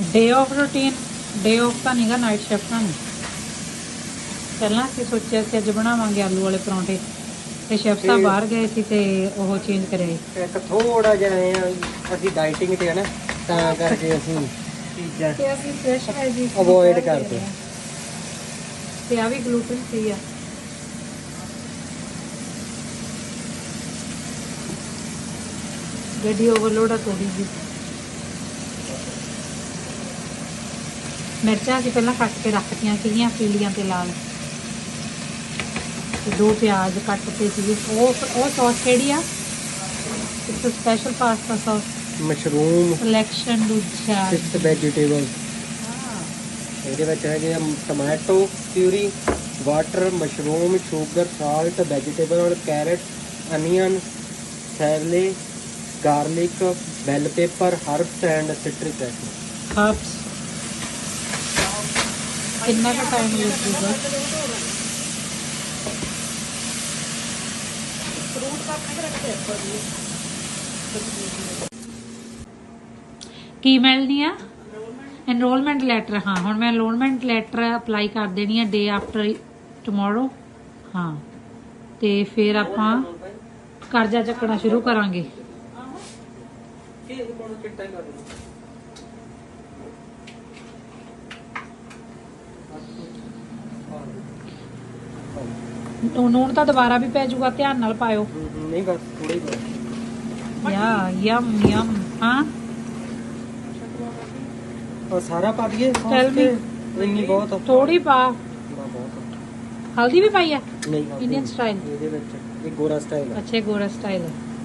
Day off routine day off ਤਾਂ ਨਹੀਂਗਾ night shift ਨਹੀਂ ਪਹਿਲਾਂ ਅਸੀਂ ਸੋਚਿਆ ਸੀ ਅੱਜ ਬਣਾਵਾਂਗੇ ਆਲੂ ਵਾਲੇ ਪਰੌਂਠੇ। ਤੇ ਸ਼ੈਫ ਸਾਹਿਬ ਬਾਹਰ ਗਏ ਸੀ ਤੇ ਉਹ ਚੇਂਜ ਕਰੇ ਇੱਕ ਥੋੜਾ ਜਿਹਾ ਐਂ ਆ, ਅਸੀਂ ਡਾਈਟਿੰਗ ਤੇ ਆ ਨਾ ਤਾਂ ਕਰਕੇ ਅਸੀਂ ਚੀਜ਼ਾਂ ਤੇ ਅਸੀਂ ਫਰੈਸ਼ ਵੈਜੀ Avoid ਕਰਦੇ। ਹਾਂ। ਤੇ ਆ ਵੀ ਗਲੂਟਨ ਫ੍ਰੀ ਆ। ਗੱਡੀ ਓਵਰਲੋਡ ਆ ਥੋੜੀ ਜੀ ਮਿਰਚਾਂ ਅਸੀਂ ਪਹਿਲਾਂ ਕੱਟ ਕੇ ਰੱਖਤੀਆਂ ਸੀਗੀਆਂ ਪੀਲੀਆਂ ਤੇ ਲਾਲ। ਤੇ ਦੋ ਪਿਆਜ਼ ਕੱਟ ਤੇ ਸੀਗੇ। ਉਹ ਉਹ ਸੌਸ ਕਿਹੜੀ ਆ? ਇੱਕ special pasta sauce mushroom. Selection ਦੂਜਾ। ਸਿਕਸ ਵੈਜੀਟੇਬਲ ਇਹਦੇ ਵਿੱਚ ਹੈਗੇ ਆ tomato puree water mushroom sugar salt vegetable ਔਰ carrot onion celery garlic bell pepper herbs and citric acid herbs ਕਿੰਨਾ ਕੁ ਟਾਈਮ ਲੱਗੂਗਾ ਕੀ ਮਿਲਣੀ ਆ ਐਨਰੋਲਮੈਂਟ ਲੈਟਰ ਹਾਂ ਹੁਣ ਮੈਂ ਐਨਰੋਲਮੈਂਟ ਲੈਟਰ ਅਪਲਾਈ ਕਰ ਦੇਣੀ ਆ ਡੇ ਆਫਟਰ ਟੁਮਾਰੋ ਹਾਂ ਤੇ ਫਿਰ ਆਪਾਂ ਕਰਜ਼ਾ ਚੱਕਣਾ ਸ਼ੁਰੂ ਕਰਾਂਗੇ ਨੂ- ਨੂਣ ਤਾਂ ਦੁਬਾਰਾ ਵੀ ਪੈ ਜਾਊਗਾ ਧਿਆਨ ਨਾਲ ਪਾਇਓ ਨਹੀਂ ਬਸ ਥੋੜੀ ਬਹੁਤ ਯਾ ਯਮ ਯਮ ਹਾਂ ਔਰ ਸਾਰਾ ਪਾ ਦਈਏ Tell me. ਇੰਨੀ ਬਹੁਤ ਆ। ਥੋੜੀ ਪਾ ਬਹੁਤ ਹਲਦੀ ਵੀ ਪਾਈ ਆ ਆ। ਨਹੀਂ ਨਹੀਂ। style? ਇਹਦੇ ਵਿੱਚ ਇਹ ਗੋਰਾ ਸਟਾਈਲ ਆ ਅੱਛੇ ਗੋਰਾ ਸਟਾਈਲ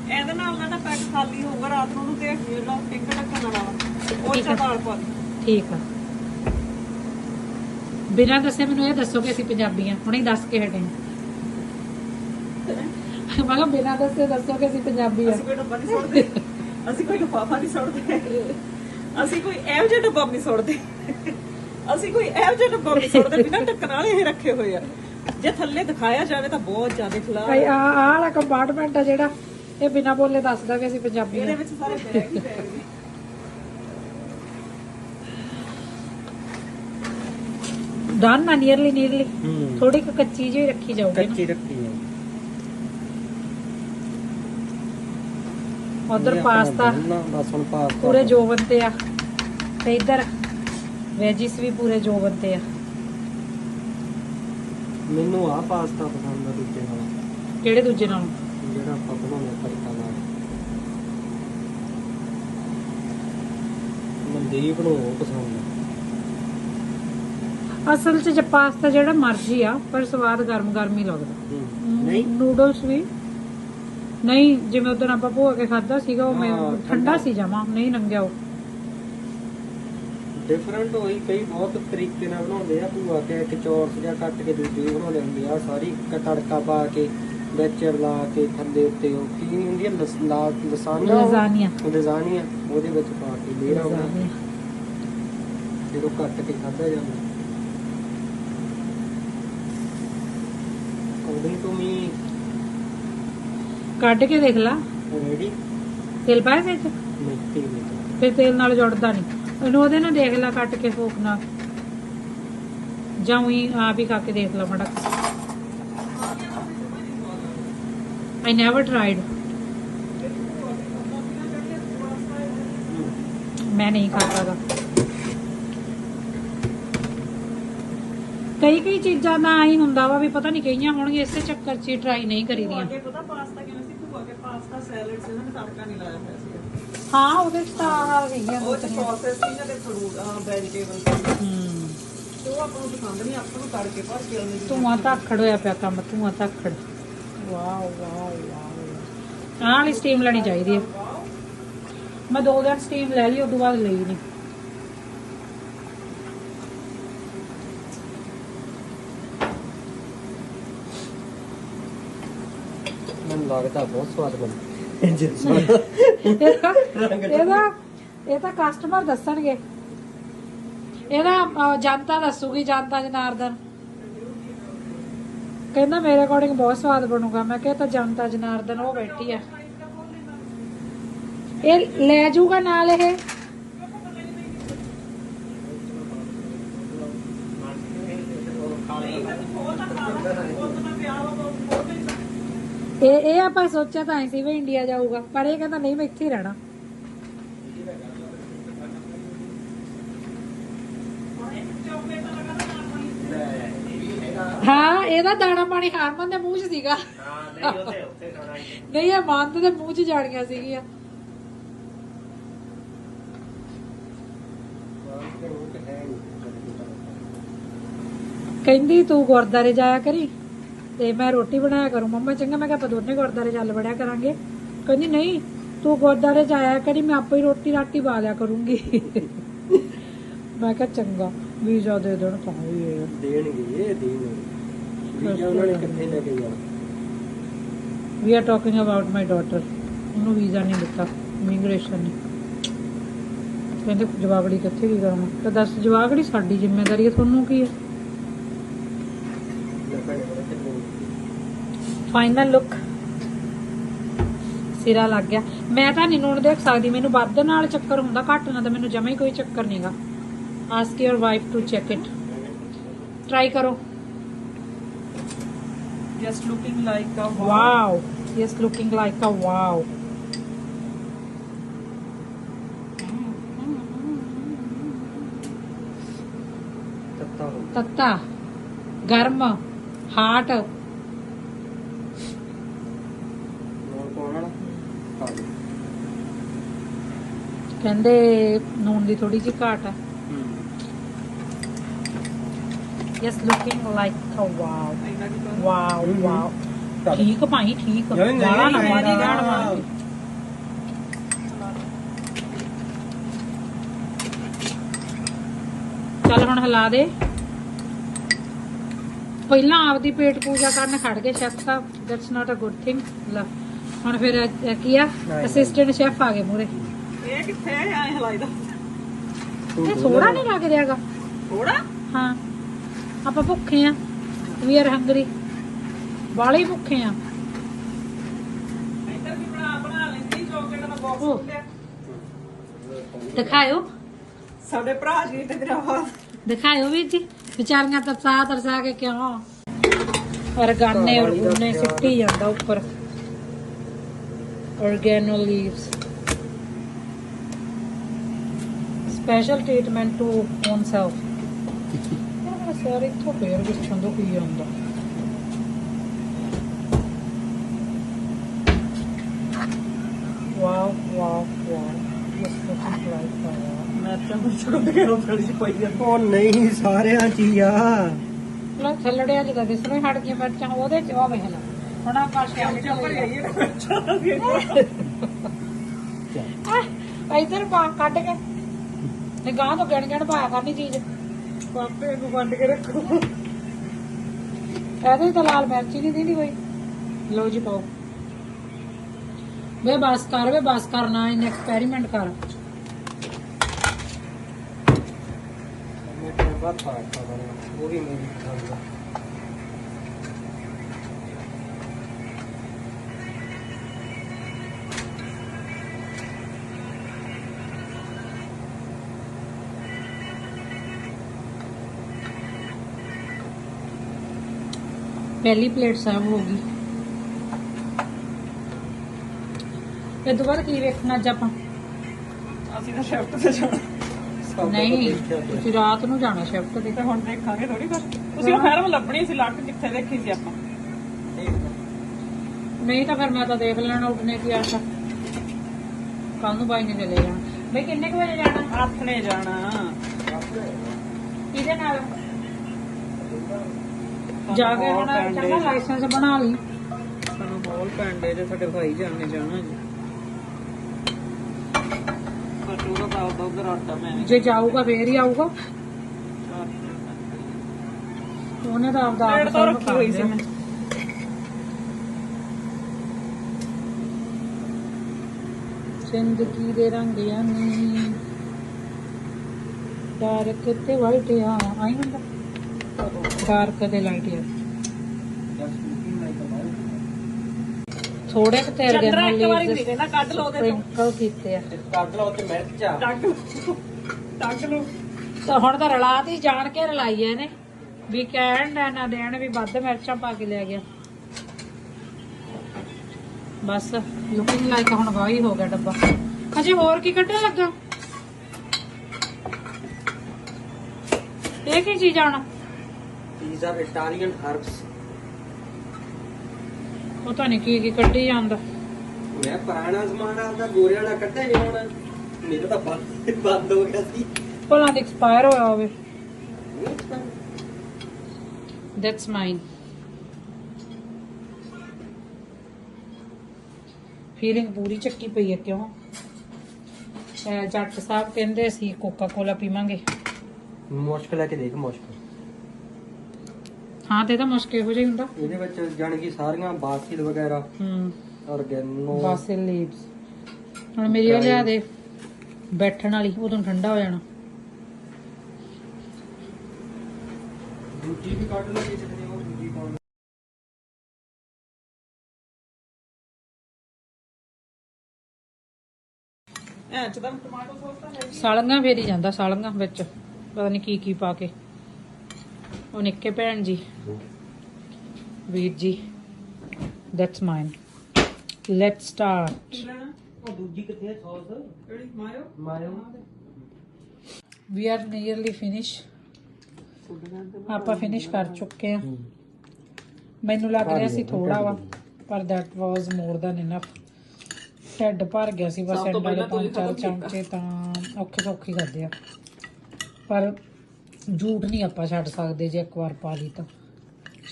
ਇਹਦੇ ਨਾਲ ਨਾ ਤਾਂ ਪੈਕ ਖਾਲੀ ਹੋਊਗਾ ਰਾਤ ਨੂੰ ਉਹਨੂੰ ਤੇ ਜਿਹੜਾ ਪਿੰਕ ਢੱਕਣ ਵਾਲਾ ਵਾ। ਉਹ ਠੀਕ ਚ ਆ। ਦਾਲ ਪਾ ਦਿਓ। ਠੀਕ ਆ। ਬਿਨਾਂ ਦੱਸੇ ਮੈਨੂੰ ਇਹ ਦੱਸੋ ਕਿ ਅਸੀਂ ਪੰਜਾਬੀ ਆ। ਹੁਣੇ ਹੀ ਦੱਸ ਕੇ ਹਟੇ ਹਾਂ ਮੈਂ ਕਿਹਾ ਬਿਨਾਂ ਦੱਸੇ ਦੱਸੋ ਕਿ ਅਸੀਂ ਪੰਜਾਬੀ ਆ। ਅਸੀਂ ਕੋਈ ਡੱਬਾ ਨਹੀਂ ਸੁੱਟਦੇ। ਅਸੀਂ ਕੋਈ ਲਿਫਾਫਾ ਨਹੀਂ ਸੁੱਟਦੇ। ਅਸੀਂ ਕੋਈ ਇਹੋ ਜਿਹਾ ਡੱਬਾ ਨਹੀਂ ਸੁੱਟਦੇ। ਅਸੀਂ ਕੋਈ ਇਹੋ ਜਿਹਾ ਡੱਬਾ ਨਹੀਂ ਸੁੱਟਦੇ ਬਿਨਾਂ ਢੱਕਣ ਵਾਲੇ ਇਹ ਰੱਖੇ ਹੋਏ ਆ। ਜੇ ਥੱਲੇ ਦਿਖਾਇਆ ਜਾਵੇ ਤਾਂ ਬਹੁਤ ਜ਼ਿਆਦਾ ਭਾਈ ਆ। ਆਹ ਵਾਲਾ ਕੰਪਾਰਟਮੈਂਟ ਆ ਜਿਹੜਾ ਇਹ ਬਿਨਾਂ ਬੋਲੇ ਦੱਸਦਾ ਕਿ ਅਸੀਂ ਪੰਜਾਬੀ ਇਹਦੇ ਵਿੱਚ ਸਾਰੇ ਬੈਗ ਹੀ ਬੈਗ ਨੇ ਡਨ ਨਾ ਨੀਅਰਲੀ ਨੀਅਰਲੀ ਹੂੰ। ਥੋੜੀ ਕੁ ਕੱਚੀ ਜਿਹੀ ਰੱਖੀ ਜਾਊਗੀ ਕੱਚੀ ਰੱਖੀ ਹੈ ਉਧਰ ਇਹ ਆਪਣਾ ਪਾਸਤਾ। ਬਣਨਾ, ਬਸ ਹੁਣ ਪਾਸਤਾ ਪੂਰੇ ਜੋਬਨ ਤੇ ਆ। ਤੇ ਇੱਧਰ ਵੈਜਿਸ ਵੀ ਪੂਰੇ ਜੋਬਨ ਤੇ ਆ। ਮੈਨੂੰ ਆ ਪਾਸਤਾ ਪਸੰਦ ਆ ਦੂਜੇ ਨਾਲ। ਕਿਹੜੇ ਦੂਜੇ ਨਾਲ? ਜਿਹੜਾ ਆਪਾਂ ਬਣਾਉਂਦੇ ਆ ਤੜਕਾ ਨਾਲ ਮਨਦੀਪ ਨੂੰ ਉਹ ਪਸੰਦ ਆ। ਅਸਲ 'ਚ ਜੇ ਪਾਸਤਾ ਜਿਹੜਾ ਮਰਜ਼ੀ ਆ ਪਰ ਸਵਾਦ ਗਰਮ ਗਰਮ ਹੀ ਲੱਗਦਾ। ਨਹੀਂ? ਨੂਡਲਸ ਵੀ। ਨਹੀਂ ਜਿਵੇਂ ਉਦੋਂ ਆਪਾਂ ਭੋਗ ਕੇ ਖਾਦਾ ਸੀਗਾ ਉਹ ਮੈਂ ਹਾਂ, ਠੰਡਾ। ਠੰਡਾ। ਸੀ ਜਮਾ ਨਹੀਂ ਲੰਘਿਆ ਉਹ। ਡਿਫਰੈਂਟ ਹੋਈ ਕਈ ਬਹੁਤ ਤਰੀਕੇ ਨਾਲ ਬਣਾਉਂਦੇ ਆ ਭੂਆ ਕੇ ਇੱਕ ਚੌਰਸ ਜਿਹਾ ਕੱਟ ਕੇ ਦੂਜੀ ਬਣਾਉਂਦੇ ਹੁੰਦੇ ਆ ਸਾਰੀ ਕ- ਤੜਕਾ ਪਾ ਕੇ। ਵਿੱਚ ਲਾ ਕੇ ਥੱਲੇ ਉੱਤੇ ਉਹ ਕੀ ਹੁੰਦੀ ਲਾ ਲਸਾਨੀਆ ਲਜ਼ਾਨੀਆ ਲਜ਼ਾਨੀਆ ਉਹਦੇ ਵਿੱਚ ਪਾ ਕੇ ਲੇਰਾ ਲਜ਼ਾਨੀਆ। ਜਦੋਂ ਕੱਟ ਕੇ ਖਾਧਾ ਜਾਂਦਾ। ਅਕੋਰਡਿੰਗ ਟੂ ਮੀ ਕੱਢ ਕੇ ਦੇਖ ਲਾ। ਰੈਡੀ ਤੇਲ ਪਾਇਆ ਵਿੱਚ? ਫਿਰ ਤੇਲ ਨਾਲ ਜੁੜਦਾ ਨਹੀਂ। ਇਹਨੂੰ ਉਹਦੇ ਨਾਲ ਦੇਖ ਲਾ ਕੱਟ ਕੇ ਫੋਕ ਨਾਲ। ਜਾਂ ਉਹੀ ਆਪ ਹੀ ਖਾ ਕੇ ਦੇਖ ਲਾ ਮੜਾ I never tried. ਮੈਂ ਨਹੀਂ ਖਾਦਾ ਗਾ ਕਈ ਕਈ ਚੀਜ਼ਾਂ ਦਾ ਆਈ ਹੁੰਦਾ ਵਾ ਵੀ ਪਤਾ ਨਹੀਂ ਕਈਆਂ ਹੋਣਗੀਆਂ ਇਸੇ ਚੱਕਰ 'ਚ ਟਰਾਈ ਨਹੀਂ ਕਰੀਦੀਆਂ ਅੱਗੇ ਪਤਾ ਪਾਸਤਾ ਕਿਵੇਂ ਸੀ? ਭੂਆ ਕੇ ਪਾਸਤਾ ਸੈਲਡ ਸੀ ਉਹਨਾਂ ਨੇ ਤੜਕਾ ਨਹੀਂ ਲਾਇਆ ਹੋਇਆ ਸੀ। ਹਾਂ ਉਹਦੇ 'ਚ ਤਾਂ ਉਹ ਸੀ ਫਰੂਟ ਆ ਵੈਜੀਟੇਬਲ ਹੂੰ। ਤੇ ਉਹ ਆਪਾਂ ਨੂੰ ਪਸੰਦ ਨਹੀਂ ਆਪਾਂ ਨੂੰ ਤੜਕੇ ਭਰ ਕੇ ਉਹਨੇ ਧੂਆਂ ਧਾਖੜ ਹੋਇਆ ਪਿਆ ਕੰਮ ਧੂਆਂ ਧਾਖੜ। Wow wow wow. ਆਹ ਵਾਲੀ ਸਟੀਮ ਲੈਣੀ ਚਾਹੀਦੀ ਹੈ ਮੈਂ ਦੋ ਦਿਨ ਸਟੀਮ ਲੈ ਲਈ ਤੋਂ ਬਾਅਦ ਲਈ ਨਹੀਂ ਮੈਨੂੰ ਲੱਗਦਾ ਬਹੁਤ ਸਵਾਦ ਬਣ ਇਹਦਾ ਇਹ ਤਾਂ ਕਸਟਮਰ ਦੱਸਣਗੇ। ਇਹਦਾ ਜਨਤਾ ਦੱਸੂਗੀ ਜਨਤਾ ਜਨਾਰਦਨ। ਕਹਿੰਦਾ ਮੇਰੇ ਅਕੋਰਡਿੰਗ ਬਹੁਤ ਸਵਾਦ ਬਣੂਗਾ। ਮੈਂ ਕਿਹਾ ਤਾਂ ਜਨਤਾ ਜਨਾਰਦਨ ਉਹ ਬੈਠੀ ਆ। ਇਹ ਲੈ ਜਾਊਗਾ ਨਾਲ ਇਹ? ਇਹ ਇਹ ਆਪਾਂ ਸੋਚਿਆ ਤਾਂ ਸੀ ਵੀ ਇੰਡੀਆ ਜਾਊਗਾ, ਪਰ ਇਹ ਕਹਿੰਦਾ ਨਹੀਂ, ਮੈਂ ਇੱਥੇ ਹੀ ਰਹਿਣਾ ਹਾਂ ਇਹਦਾ ਦਾਣਾ ਪਾਣੀ ਹਰਮਨ ਦੇ ਮੂੰਹ 'ਚ ਸੀਗਾ। ਨਹੀਂ, ਇਹ ਮੰਦ ਦੇ ਮੂੰਹ 'ਚ ਜਾਣੀਆਂ ਸੀਗੀਆਂ। ਕਹਿੰਦੀ, ਤੂੰ ਗੁਰਦਾਰੇ ਜਾਇਆ ਕਰੀ ਤੇ ਮੈਂ ਰੋਟੀ ਬਣਾਇਆ ਕਰੂੰ। ਮੰਮਾ ਚੰਗਾ, ਮੈਂ ਕਿਹਾ, ਆਪਾਂ ਦੋਨੇ ਗੁਰਦਾਰੇ ਚੱਲ ਬੜਿਆ ਕਰਾਂਗੇ। ਕਹਿੰਦੀ, ਨਹੀਂ, ਤੂੰ ਗੁਰਦਾਰੇ ਜਾਇਆ ਕਰੀ, ਮੈਂ ਆਪੇ ਹੀ ਰੋਟੀ ਰਾਟੀ ਪਾ ਲਿਆ ਕਰੂੰਗੀ। ਮੈਂ ਕਿਹਾ, ਚੰਗਾ, ਵੀਜ਼ਾ ਦੇ ਦੇਣ ਤਾਂ ਵੀ ਇਹ ਦੇਣਗੇ ਦੇਣਗੇ। ਵੀਜ਼ਾ ਉਹਨਾਂ ਨੇ ਕਿੱਥੇ ਲੈ ਕੇ ਜਾਣਾ we are talking about my daughter ਉਹਨੂੰ ਵੀਜ਼ਾ ਨਹੀਂ ਦਿੱਤਾ ਇਮੀਗ੍ਰੇਸ਼ਨ ਨੇ। ਕਹਿੰਦੇ ਜਵਾਬੜੀ ਕਿੱਥੇ ਕੀ ਕਰਾਉਣਾ ਤਾਂ ਦੱਸ ਜਵਾਬੜੀ ਸਾਡੀ ਜ਼ਿੰਮੇਵਾਰੀ ਹੈ ਤੁਹਾਨੂੰ ਕੀ ਹੈ ਫਾਈਨਲ ਲੁੱਕ ਸਿਰਾ ਲੱਗ ਗਿਆ। ਮੈਂ ਤਾਂ ਨਹੀਂ ਨੂਣ ਦੇਖ ਸਕਦੀ, ਮੈਨੂੰ ਵੱਧ ਨਾਲ ਚੱਕਰ ਹੁੰਦਾ, ਘੱਟ ਨਾਲ ਤਾਂ ਮੈਨੂੰ ਜਮਾ ਹੀ ਕੋਈ ਚੱਕਰ ਨਹੀਂਗਾ ask your wife to check it try ਕਰੋ। Looking like a wow yes looking like a wow ਤੱਤਾ ਹੋ ਤੱਤਾ ਗਰਮ ਹਾਟ ਕਹਿੰਦੇ ਨੂਣ ਦੀ ਥੋੜੀ ਜਿਹੀ ਘਾਟ ਹੈ looking like a wow wow hmm. Wow ਚੱਲ। ਠੀਕ ਭਾਈ ਠੀਕ ਬਾਹਲਾ ਨਾ ਮਾਰੀ। ਗਾਣ ਮਾਰੀ ਚੱਲ ਹੁਣ ਹਿਲਾ ਦੇ ਪਹਿਲਾਂ ਆਪਦੀ ਪੇਟ ਪੂਜਾ ਕਰਨ ਖੜ ਗਏ chef Sahib that's not a good thing ਲੈ ਹੁਣ ਫਿਰ ਕੀ ਆ। ਅਸਿਸਟੈਂਟ ਸ਼ੈਫ ਆ ਗਏ ਮੂਰੇ ਇਹ ਕਿੱਥੇ ਐ ਹਲਾਈਦਾ ਇਹ ਥੋੜਾ ਨਹੀਂ ਲੱਗ ਰਿਹਾਗਾ ਥੋੜਾ ਹਾਂ ਆਪਾਂ ਭੁੱਖੇ ਆ ਵੀ ਆਰ ਹੰਗਰੀ ਬਾਲੇ ਭੁੱਖੇ ਆ। ਇੱਧਰ ਵੀ ਬਣਾ ਬਣਾ ਲੈਂਦੀ ਚੋਕਲੇਟ ਦਾ ਬਾਕਸ ਉਹ। ਖੋਲਿਆ। ਦਿਖਾਇਓ। ਸਾਡੇ ਭਰਾ ਜੀ ਤੇ ਮੇਰਾ ਵਾ ਦਿਖਾਇਓ ਵੀਰ ਜੀ ਵਿਚਾਰੀਆਂ ਤਰਸਾ ਤਰਸਾ ਕੇ ਕਿਉਂ? ਔਰਗਾਨੇ ਔਰ ਗੁੰਨੇ ਸਿੱਟੀ ਜਾਂਦਾ ਉੱਪਰ। Organo leaves special treatment to own self ਯਾਰ ਸਾਰੇ ਇੱਥੋਂ ਫੇਰ ਵਿੱਚੋਂ ਤੋਂ ਕੀ ਆਉਂਦਾ? Wow wow wow this looking like wow. ਮੈਂ ਤਾਂ ਕੁਝ ਛੋੜ ਕੇ ਉਹ ਥੜੀ ਜਿਹੀ ਪਈ ਆ। ਉਹ ਨਹੀਂ ਸਾਰਿਆਂ ਚ ਹੀ ਆ। ਲੋ ਥੱਲੜਿਆ ਜਿਹਾ ਦਿਸਣੋਂ ਹੀ ਹਟ ਗਈ ਮਿਰਚਾਂ ਉਹਦੇ ਚ ਉਹ ਵੇਖ ਲੈ। ਹੁਣ ਆਪਾਂ ਸ਼ਾਮ ਚੱਪਰ ਗਈ। ਨਾ ਆਹ ਇਧਰ ਪਾ ਕੱਢ ਕੇ। ਤੇ ਗਾਂ ਤੋਂ ਗਣ ਗਣ ਪਾਇਆ ਕਰਨੀ ਚੀਜ਼। ਪਾਪੇ ਨੂੰ ਵੰਡ ਕੇ ਰੱਖੋ। ਇਹਦੇ ਤਾਂ ਲਾਲ ਮਿਰਚ ਨਹੀਂ ਦੇਣੀ ਕੋਈ। ਲਓ ਜੀ ਪਾਓ। ਵੇ ਬਸ ਕਰ, ਵੇ ਬਸ ਕਰਨਾ ਇਹਨੇ ਐਕਸਪੈਰੀਮੈਂਟ ਕਰ। ਮੈਂ ਤੇ ਬਾਤ ਪਾਤਾ ਉਹ ਵੀ ਮੇਰੀ ਖਾਂਦਾ। ਪਹਿਲੀ ਪਲੇਟ ਸਰਵ ਹੋ ਗਈ। ਇਹ ਦੁਬਾਰਾ ਕੀ ਵੇਖਣਾ ਅੱਜ ਆਪਾਂ? ਅਸੀਂ ਤਾਂ ਸ਼ਿਫਟ ਤੇ ਜਾਣਾ। ਨਹੀਂ ਤੁਸੀਂ ਰਾਤ ਨੂੰ ਜਾਣਾ ਸ਼ਿਫਟ ਤੇ। ਤੇ ਹੁਣ ਦੇਖਾਂਗੇ ਥੋੜੀ ਕਰ ਤੁਸੀਂ ਉਹ ਫਿਲਮ ਲੱਭਣੀ ਸੀ ਲੱਟ ਕਿੱਥੇ ਦੇਖੀ ਸੀ ਆਪਾਂ? ਨਹੀਂ ਤਾਂ ਫਿਰ ਮੈਂ ਤਾਂ ਦੇਖ ਲੈਣਾ ਉੱਠਨੇ ਕੀ ਆਸ਼ਾ ਕੱਲ ਨੂੰ ਬਾਈ ਨੇ ਚਲੇ ਜਾਣਾ। ਬਈ ਕਿੰਨੇ ਕੁ ਵਜੇ ਜਾਣਾ? ਆਥਣੇ ਜਾਣਾ। ਕਿਹਦੇ ਨਾਲ? ਜਾ ਕੇ ਹੁਣ ਚੰਗਾ ਲਾਇਸੈਂਸ ਬਣਾ ਲਈ। ਸਾਨੂੰ ਬੋਲ ਪੈਂਦੇ ਜੇ ਸਾਡੇ ਭਾਈ ਜਾਣ ਜਾਣਾ ਜੀ। ਉਧਰ ਆਟਾ ਮੈਂ ਜੇ ਜਾਊਗਾ ਫੇਰ ਹੀ ਆਊਗਾ। ਉਹਨੇ ਤਾਂ ਆਪਦਾ ਆਪ ਤਾਂ ਰੱਖੀ ਹੋਈ ਸੀ। ਮੈਂ ਜ਼ਿੰਦਗੀ ਦੇ ਰੰਗਿਆਂ ਨੇ? ਡਾਰਕ ਤੇ ਵਾਈਟ ਆ ਆਈ ਹੁੰਦਾ। ਡਾਰਕ ਤੇ ਲਾਈਟ ਆ ਅ ਥੋੜੇ ਕੁ ਚੰਦਰਾ ਗਏ ਇੱਕ ਵਾਰੀ ਨਹੀਂ ਕਹਿੰਦਾ ਕੱਢ ਲਓ ਉਹਦੇ ਤੋਂ। ਸਪ੍ਰਿੰਕਲ ਕੀਤੇ ਆ। ਕੱਢ ਲਓ ਤੇ ਮਿਰਚਾ ਟੱਕ ਲਓ ਟੱਕ ਲਓ। ਤਾਂ ਹੁਣ ਤਾਂ ਰਲਾਤੀ ਜਾਣ ਕੇ ਰਲਾਈ ਐ ਇਹਨੇ। ਵੀ ਕਹਿਣ ਨਾ ਨਾ ਦੇਣ ਵੀ ਵੱਧ ਮਿਰਚਾਂ ਪਾ ਕੇ ਲੈ ਗਿਆ। ਬਸ ਲੁਕਿੰਗ ਲਾਈਕ ਹੁਣ ਵਾਹੀ ਹੋ ਗਿਆ ਡੱਬਾ। ਅਜੇ ਹੋਰ ਕੀ ਕੱਢਣ ਲੱਗਾ? ਇਹ ਕੀ ਚੀਜ਼ ਆਣਾ ਥੀਸ ਆਰ ਇਟਾਲੀਅਨ ਹਰਬਸ ਪਤਾ ਨਹੀਂ ਕੀ ਕੀ ਕੱਢੀ ਜਾਂਦਾ। ਮੈਂ ਪੁਰਾਣਾ ਜ਼ਮਾਨਾ ਆਪਦਾ ਗੋਰੇ ਵਾਲਾ ਕੱਢਿਆ ਨਹੀਂ ਹੁਣ। ਮੇਰਾ ਤਾਂ ਬੰਦ ਬੰਦ ਹੋ ਗਿਆ ਸੀ। ਭਲਾ ਦੀ ਐਕਸਪਾਇਰ ਹੋਇਆ ਹੋਵੇ। ਦੈਟਸ ਮਾਈਨ ਫੀਲਿੰਗ ਪੂਰੀ ਚੱਕੀ ਪਈ ਹੈ ਕਿਉਂ? ਜੱਟ ਸਾਹਿਬ ਕਹਿੰਦੇ ਸੀ ਕੋਕਾ ਕੋਲਾ ਪੀਵਾਂਗੇ। ਮੁਸ਼ਕਲ ਹੈ ਕਿ ਦੇਖ ਮੁਸ਼ਕਲ ਹਾਂ ਤੇ ਤਾਂ ਮੁਸ਼ਕਿਲ ਹੋ ਜਾਈ ਹੁੰਦਾ। ਇਹਦੇ ਵਿੱਚ ਜਾਣ ਕਿ ਸਾਰੀਆਂ ਬਾਸਿਲ ਵਗੈਰਾ ਹੂੰ। Oregano basil leaves. ਹੁਣ ਮੇਰੀ ਉਹ ਲਿਆ ਦੇ ਬੈਠਣ ਵਾਲੀ ਉਦੋਂ ਠੰਡਾ ਹੋ ਜਾਣਾ। ਦੂਜੀ ਵੀ ਕੱਢ ਲਓ ਕਿਸੇ ਨੇ ਉਹ ਦੂਜੀ ਪਾਉਣੀ ਐ ਚ ਤਾਂ ਟਮਾਟੋ ਸੌਸ ਤਾਂ ਹੈ ਸਾਲੰਗਾ ਫੇਰੀ ਜਾਂਦਾ ਸਾਲੰਗਾ ਵਿੱਚ। ਪਤਾ ਨਹੀਂ ਕੀ ਕੀ ਪਾ ਕੇ। ਉਹ ਨਿੱਕੇ ਭੈਣ ਜੀ। ਵੀਰ ਜੀ ਦੈਟਸ ਮਾਈਨ ਲੈਟਸ ਸਟਾਰਟ ਉਹ ਦੂਜੀ ਕਿੱਥੇ ਹੈ ਸੌਸ ਕਿਹੜੀ? ਮਾਇਓ ਮਾਰਿਓ। ਵੀ ਆਰ ਨੀਅਰਲੀ ਫਿਨਿਸ਼ ਆਪਾਂ ਫਿਨਿਸ਼ ਕਰ ਚੁੱਕੇ ਹਾਂ। ਮੈਨੂੰ ਲੱਗ ਰਿਹਾ ਸੀ ਥੋੜਾ ਵਾ ਪਰ that was more than enough. ਢਿੱਡ ਭਰ ਗਿਆ ਸੀ ਬਸ ਐਂਡ ਪੰਜ ਚਾਰ। ਚਮਚੇ ਤਾਂ ਔਖੇ ਸੌਖੇ ਖਾਦੇ ਆ। ਪਰ ਝੂਠ ਨਹੀਂ ਆਪਾਂ ਛੱਡ ਸਕਦੇ ਜੇ ਇੱਕ ਵਾਰ ਪਾ ਲਈ ਤਾਂ।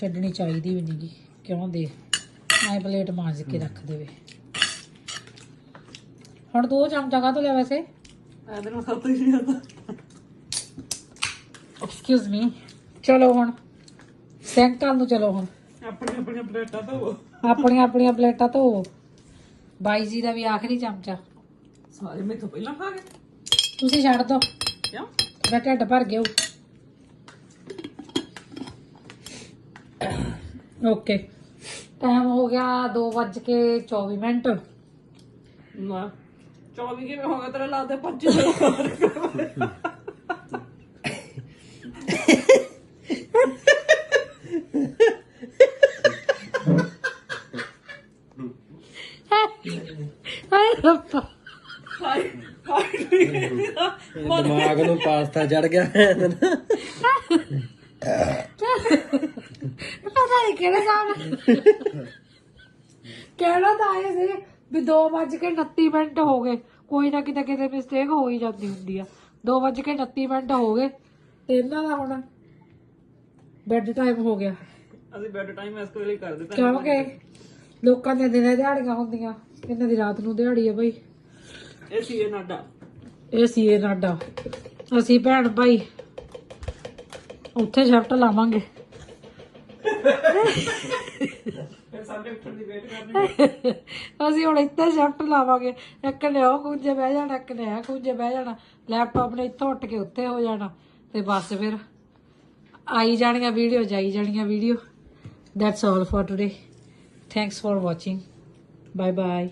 ਛੱਡਣੀ ਚਾਹੀਦੀ ਵੀ ਨਹੀਂਗੀ ਕਿਉਂ ਦੇ? ਮੈਂ ਪਲੇਟ ਮਾਂਜ ਕੇ ਰੱਖ ਦੇਵੇ। ਹੁਣ ਦੋ ਚਮਚਾ ਕਾ ਤੋਂ ਲਿਆ ਵੈਸੇ? ਇਹਦੇ ਨੂੰ ਸਭ ਤੋਂ ਹੀ ਜਾਂਦਾ। ਐਕਸਕਿਊਜ਼ ਮੀ ਚਲੋ ਹੁਣ। ਸੈਂਕਲ ਨੂੰ ਚਲੋ ਹੁਣ। ਆਪਣੀ ਆਪਣੀ ਪਲੇਟਾਂ ਧੋਵੋ ਆਪਣੀਆਂ ਆਪਣੀਆਂ ਪਲੇਟਾਂ ਧੋ। ਬਾਈ ਜੀ ਦਾ ਵੀ ਆਖਰੀ ਚਮਚਾ। ਸਾਰੇ ਮੈਥੋਂ ਪਹਿਲਾਂ ਖਾ ਗਏ। ਤੁਸੀਂ ਛੱਡ ਦੋ। ਕਿਉਂ? ਮੇਰਾ ਢਿੱਡ ਭਰ ਗਿਆ। ਓਕੇ ਟਾਈਮ ਹੋ ਗਿਆ 2:24 ਮਿੰਟ। ਨਾ 24 ਕਿਵੇਂ ਹੋ ਗਿਆ? ਤੇਰਾ ਲੱਗਦਾ 25 ਹਾਏ ਰੱਬਾ। ਦਿਮਾਗ ਨੂੰ ਪਾਸਤਾ ਚੜ ਗਿਆ। ਨਹੀਂ ਕਿਹੜੇ ਸਾਹਮਣੇ ਕਹਿਣਾ ਤਾਂ ਆਏ ਸੀ ਵੀ 2:29 ਮਿੰਟ ਹੋ ਗਏ। ਕੋਈ ਨਾ ਕਿਤੇ ਕਿਤੇ ਮਿਸਟੇਕ ਹੋ ਹੀ ਜਾਂਦੀ ਹੁੰਦੀ ਆ। 2:29 ਮਿੰਟ ਹੋ ਗਏ। ਤੇ ਇਹਨਾਂ ਦਾ ਹੁਣ ਬੈੱਡ ਟਾਈਮ ਹੋ ਗਿਆ। ਅਸੀਂ ਬੈੱਡ ਟਾਈਮ ਇਸ ਕੋਲ ਹੀ ਕਰ ਦਿੱਤਾ। ਕਿਉਂਕਿ ਲੋਕਾਂ ਦੀਆਂ ਦਿਨੇ ਦਿਹਾੜੀਆਂ ਹੁੰਦੀਆਂ। ਇਹਨਾਂ ਦੀ ਰਾਤ ਨੂੰ ਦਿਹਾੜੀ ਆ ਬਈ। ਇਹ ਸੀ ਇਹ ਨਾਡਾ। ਇਹ ਸੀ ਇਹ ਨਾਡਾ। ਅਸੀਂ ਭੈਣ ਭਾਈ ਉੱਥੇ ਸ਼ਿਫਟ ਲਾਵਾਂਗੇ। ਫਿਰ ਸਾਡੇ ਉੱਠਣ ਦੀ ਵੇਟ ਕਰਨੀ ਅਸੀਂ ਹੁਣ ਇੱਥੇ ਸ਼ਿਫਟ ਲਾਵਾਂਗੇ। ਇੱਕ ਨੇ ਉਹ ਕੁੰਜੇ ਬਹਿ ਜਾਣਾ, ਇੱਕ ਨੇ ਆ ਕੁੰਜੇ ਬਹਿ ਜਾਣਾ। ਲੈਪਟਾਪ ਨੇ ਇੱਥੋਂ ਉੱਠ ਕੇ ਉੱਥੇ ਹੋ ਜਾਣਾ। ਤੇ ਬਸ ਫਿਰ ਆਈ ਜਾਣੀਆਂ ਵੀਡੀਓ, ਜਾਈ ਜਾਣੀਆਂ video. That's all for today thanks for watching bye bye